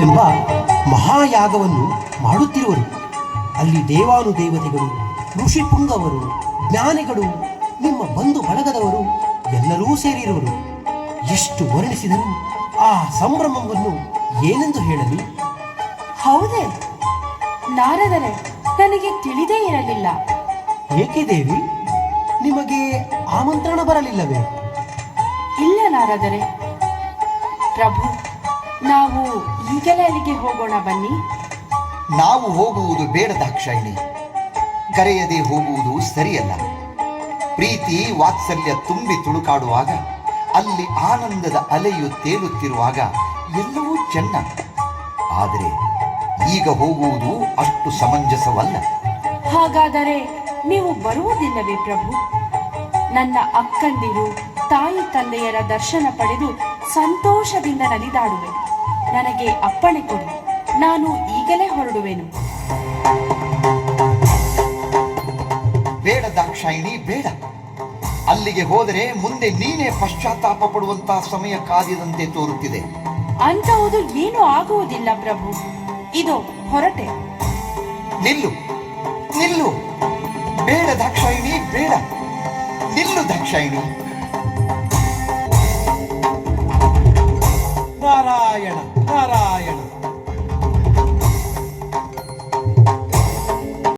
ಎಂಬ ಮಹಾಯಾಗವನ್ನು ಮಾಡುತ್ತಿರುವರು. ಅಲ್ಲಿ ದೇವಾನುದೇವತೆಗಳು ಋಷಿ ಪುಂಗವರು ಜ್ಞಾನಿಗಳು ನಿಮ್ಮ ಬಂಧು ಬಳಗದವರು ಎಲ್ಲರೂ ಸೇರಿರುವರು. ಎಷ್ಟು ವರ್ಣಿಸಿದರೂ ಆ ಸಂಭ್ರಮವನ್ನು ಏನೆಂದು ಹೇಳಲಿ? ಹೌದೇ. ನಾರದರೆ ನನಗೆ ತಿಳಿದೇ ಇರಲಿಲ್ಲ. ಏಕೆ ದೇವಿ? ನಿಮಗೆ ಆಮಂತ್ರಣ ಬರಲಿಲ್ಲವೇ? ಇಲ್ಲ ನಾರದರೆ. ಪ್ರಭು ನಾವು ಈಗಲೇ ಅಲ್ಲಿಗೆ ಹೋಗೋಣ ಬನ್ನಿ. ನಾವು ಹೋಗುವುದು ಬೇಡ ದಾಕ್ಷಾಯಿಣಿ ಕರೆಯದೆ ಹೋಗುವುದು ಸರಿಯಲ್ಲ. ಪ್ರೀತಿ ವಾತ್ಸಲ್ಯ ತುಂಬಿ ತುಳುಕಾಡುವಾಗ ಅಲ್ಲಿ ಆನಂದದ ಅಲೆಯು ತೇಲುತ್ತಿರುವಾಗ ಎಲ್ಲವೂ ಚೆನ್ನ. ಆದರೆ ಈಗ ಹೋಗುವುದು ಅಷ್ಟು ಸಮಂಜಸವಲ್ಲ. ಹಾಗಾದರೆ ನೀವು ಬರುವುದಿಲ್ಲವೇ ಪ್ರಭು? ನನ್ನ ಅಕ್ಕಂದಿರು ತಾಯಿ ತಂದೆಯರ ದರ್ಶನ ಪಡೆದು ಸಂತೋಷದಿಂದ ನಲಿದಾಡುವೆ. ನನಗೆ ಅಪ್ಪಣೆ ಕೊಡಿ. ನಾನು ಈಗಲೇ ಹೊರಡುವೆನು. ಬೇಡ ದಾಕ್ಷಾಯಿಣಿ ಬೇಡ. ಅಲ್ಲಿಗೆ ಹೋದರೆ ಮುಂದೆ ನೀನೇ ಪಶ್ಚಾತ್ತಾಪ ಪಡುವಂತಹ ಸಮಯ ಕಾದಿದಂತೆ ತೋರುತ್ತಿದೆ. ಅಂತಹುದು ಏನು ಆಗುವುದಿಲ್ಲ ಪ್ರಭು. ಇದು ಹೊರಟೆ. ನಿಲ್ಲು ನಿಲ್ಲು. ಬೇಡ ದಾಕ್ಷಾಯಿಣಿ ಬೇಡ. ನಿಲ್ಲು ದಾಕ್ಷಾಯಿಣಿ. Para!